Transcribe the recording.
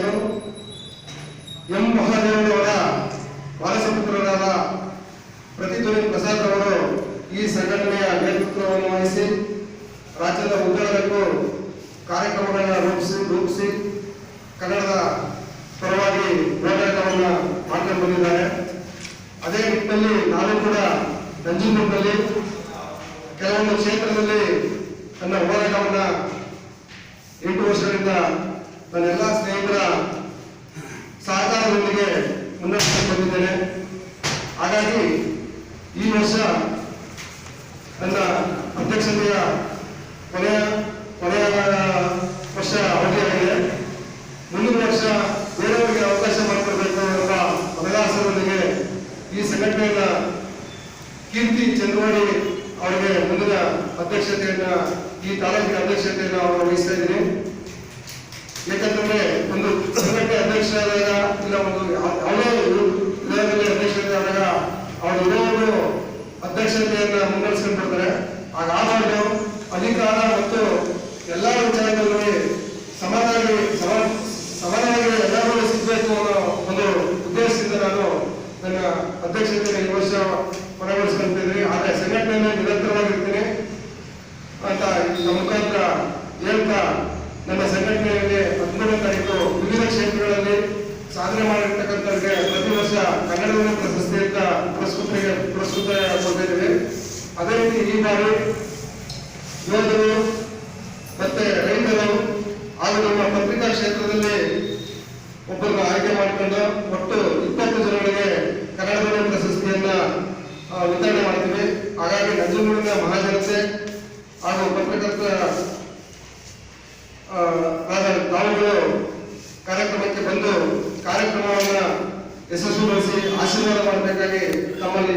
ಆಯಿತು ಎಂ ಮಹಾದೇವರವರ ವಾರಸಪುತ್ರರಾದ ಪ್ರತಿಧ್ವನಿ ಪ್ರಸಾದ್ ಅವರು ಈ ಸಂಘಟನೆಯ ನೇತೃತ್ವವನ್ನು ವಹಿಸಿ ರಾಜ್ಯದ ಉದ್ದಗಲಕ್ಕೂ ಕಾರ್ಯಕ್ರಮಗಳನ್ನು ರೂಪಿಸಿ ರೂಪಿಸಿ ಕನ್ನಡದ ಪರವಾಗಿ ಹೋರಾಟವನ್ನು ಮಾಡಿಕೊಂಡಿದ್ದಾರೆ ಬಂದಿದ್ದಾರೆ. ಅದೇ ನಿಟ್ಟಿನಲ್ಲಿ ನಾನು ಕೂಡ ನಂಜನಗೂಡಿನಲ್ಲಿ ಕೆಲವೊಂದು ಕ್ಷೇತ್ರದಲ್ಲಿ ತನ್ನ ಹೋರಾಟವನ್ನು ಎಂಟು ವರ್ಷಗಳಿಂದ ನನ್ನೆಲ್ಲ ಸ್ನೇಹಿತರ ಸಹಕಾರದೊಂದಿಗೆ ಮುನ್ನಡೆಸಿಕೊಂಡು ಬಂದಿದ್ದೇನೆ. ಹಾಗಾಗಿ ಈ ವರ್ಷ ನನ್ನ ಅಧ್ಯಕ್ಷತೆಯ ಕೊನೆಯ ಕೊನೆಯ ವರ್ಷ ಅವಧಿಯಾಗಿದೆ. ಮುಂದಿನ ವರ್ಷ ಬೇರೆಯವರಿಗೆ ಅವಕಾಶ ಮಾಡಿಕೊಡ್ಬೇಕು ಎಂಬ ಅವಕಾಶದೊಂದಿಗೆ ಈ ಸಂಘಟನೆಯ ಕೀರ್ತಿ ಚಂದ್ರವಾಡಿ ಅವರಿಗೆ ಮುಂದಿನ ಅಧ್ಯಕ್ಷತೆಯನ್ನ, ಈ ತಾಲೂಕಿನ ಅಧ್ಯಕ್ಷತೆಯನ್ನು ಅವರು ಇರೋದು ಅಧ್ಯಕ್ಷತೆಯನ್ನ ಮುನ್ನಡೆಸ್ಕೊಂಡು ಬರ್ತಾರೆ ಹಾಗಾಗಬಾರ್ದು ಅಧಿಕಾರ ಮತ್ತು ಎಲ್ಲ ವಿಚಾರಗಳಲ್ಲಿ ಸಮಾನವಾಗಿ ಸಮ, ಸಮಾನವಾಗಿ ಎಲ್ಲರೂ ಸಿಗಬೇಕು ಅನ್ನೋ ಒಂದು ಉದ್ದೇಶದಿಂದ ನಾನು ನನ್ನ ಅಧ್ಯಕ್ಷತೆಯನ್ನು ಈ ವರ್ಷ ಕೊನೆಗೊಳಿಸ್ಕೊಂತಿದ್ದೀನಿ ಆದರೆ ಸಂಘಟನೆಯಲ್ಲಿ ನಿರಂತರವಾಗಿರ್ತೀನಿ. ಅಂತ ನಮ್ಮ ಮುಖಾಂತರ ಹೇಳ್ತಾ ನನ್ನ ಸಂಘಟನೆಯಲ್ಲಿ ಹದಿಮೂರನೇ ತಾರೀಕು ವಿವಿಧ ಕ್ಷೇತ್ರಗಳಲ್ಲಿ ಸಾಧನೆ ಮಾಡಿರ್ತಕ್ಕಂಥವ್ರಿಗೆ ಪ್ರತಿ ವರ್ಷ ಕನ್ನಡವನ್ನು ಪ್ರಶಸ್ತಿ ಅಂತ ಪ್ರಸ್ತುತ ಕೊಟ್ಟಿದ್ದೇವೆ ಅದೇ ರೀತಿ ಈ ಬಾರಿ ಯೋಧರು ಮತ್ತೆ ರೈತರು ಹಾಗೂ ನಮ್ಮ ಪತ್ರಿಕಾ ಕ್ಷೇತ್ರದಲ್ಲಿ ಒಬ್ಬರನ್ನ ಆಯ್ಕೆ ಮಾಡಿಕೊಂಡು ಒಟ್ಟು ಇಪ್ಪತ್ತು ಜನಗಳಿಗೆ ಕನ್ನಡವನ್ನು ಪ್ರಶಸ್ತಿಯನ್ನ ವಿತರಣೆ ಮಾಡ್ತೀವಿ. ಹಾಗಾಗಿ ನಂಜನಗೂಡಿನ ಮಹಾಜನತೆ ಹಾಗೂ ಪತ್ರಕರ್ತರ ಆ, ತಾವುಗಳು ಕಾರ್ಯಕ್ರಮಕ್ಕೆ ಬಂದು ಕಾರ್ಯಕ್ರಮವನ್ನ ಯಶಸ್ವಿಗೊಳಿಸಿ ಆಶೀರ್ವಾದ ಮಾಡಬೇಕಾಗಿ ತಮ್ಮಲ್ಲಿ